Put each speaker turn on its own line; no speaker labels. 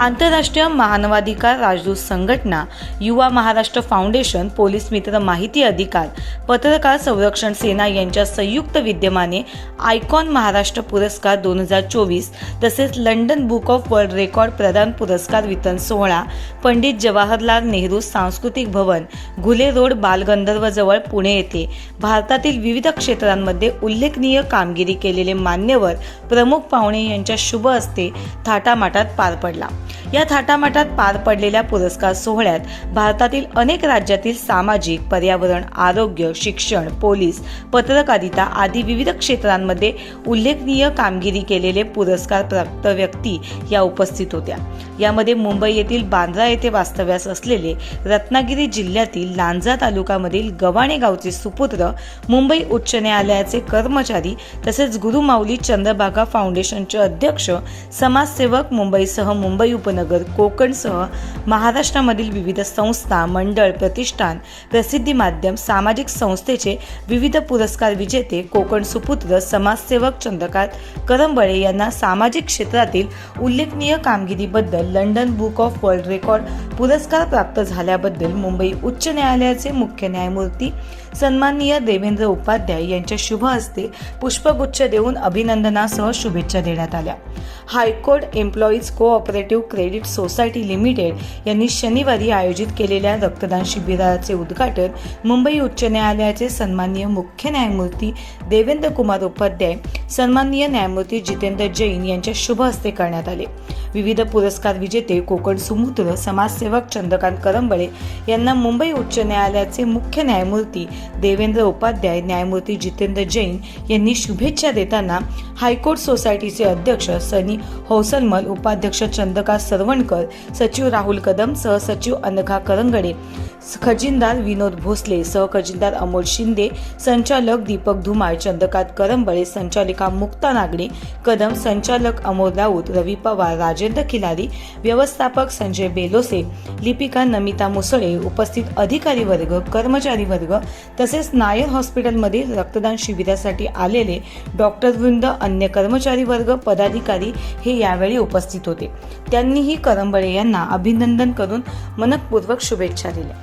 आंतरराष्ट्रीय मानवाधिकार राजदूत संघटना युवा महाराष्ट्र फाउंडेशन पोलीस मित्र माहिती अधिकार पत्रकार संरक्षण सेना यांच्या संयुक्त विद्यमाने आयकॉन महाराष्ट्र पुरस्कार दोन हजार चोवीस तसेच London book of world record प्रदान पुरस्कार वितरण सोहळा पंडित जवाहरलाल नेहरू सांस्कृतिक भवन घुले रोड बालगंधर्वजवळ पुणे येथे भारतातील विविध क्षेत्रांमध्ये उल्लेखनीय कामगिरी केलेले मान्यवर प्रमुख पाहुणे यांच्या शुभ हस्ते थाटामाटात पार पडला. या थाटामाटात पार पडलेल्या पुरस्कार सोहळ्यात भारतातील अनेक राज्यातील सामाजिक पर्यावरण आरोग्य शिक्षण पोलीस पत्रकारिता आदी विविध क्षेत्रांमध्ये उल्लेखनीय कामगिरी केलेले पुरस्कार प्राप्त व्यक्ती या उपस्थित होत्या. यामध्ये मुंबई येथील बांद्रा येथे वास्तव्यास असलेले रत्नागिरी जिल्ह्यातील लांजा तालुक्यामधील गव्हाणे गावचे सुपुत्र मुंबई उच्च न्यायालयाचे कर्मचारी तसेच गुरुमाऊली चंद्रभागा फाउंडेशनचे अध्यक्ष समाजसेवक मुंबईसह मुंबई उपनगर कोकणसह महाराष्ट्रामधील विविध संस्था मंडळ प्रतिष्ठान प्रसिद्धी माध्यम सामाजिक संस्थेचे विविध पुरस्कार विजेते कोकण सुपुत्र समाजसेवक चंद्रकांत करंबळे यांना सामाजिक क्षेत्रातील उल्लेखनीय कामगिरीबद्दल London book of world record पुरस्कार प्राप्त झाल्याबद्दल मुंबई उच्च न्यायालयाचे मुख्य न्यायमूर्ती सन्माननीय देवेंद्र उपाध्याय यांच्या शुभ हस्ते पुष्पगुच्छ देऊन अभिनंदनासह शुभेच्छा देण्यात आल्या. High court employees cooperative credit society limited यांनी शनिवारी आयोजित केलेल्या रक्तदान शिबिराचे उद्घाटन मुंबई उच्च न्यायालयाचे सन्माननीय मुख्य न्यायमूर्ती देवेंद्र कुमार उपाध्याय सन्माननीय न्यायमूर्ती जितेंद्र जैन यांच्या शुभ हस्ते करण्यात आले. विविध पुरस्कार विजेते कोकण सुमुत्र समाजसेवक चंद्रकांत करंबळे यांना मुंबई उच्च न्यायालयाचे मुख्य न्यायमूर्ती देवेंद्र उपाध्याय न्यायमूर्ती जितेंद्र जैन यांनी शुभेच्छा देताना हायकोर्ट सोसायटीचे अध्यक्ष सनी हौसलमल उपाध्यक्ष चंद्रकांत सरवणकर सचिव राहुल कदम सहसचिव अनघा करंगडे खजिनदार विनोद भोसले सहखजिनदार अमोल शिंदे संचालक दीपक धुमाळ चंद्रकांत करंबळे संचालिका मुक्ता नागडे कदम संचालक अमोल राऊत रवी पवार राजेंद्र खिलारी व्यवस्थापक संजय बेलोसे लिपिका नमिता मुसळे उपस्थित अधिकारी वर्ग कर्मचारी वर्ग तसेच नायर हॉस्पिटलमधील रक्तदान शिबिरासाठी आलेले डॉक्टर वृंद अन्य कर्मचारी वर्ग पदाधिकारी हे यावेळी उपस्थित होते. त्यांनीही करंबळे यांना अभिनंदन करून मनपूर्वक शुभेच्छा दिल्या.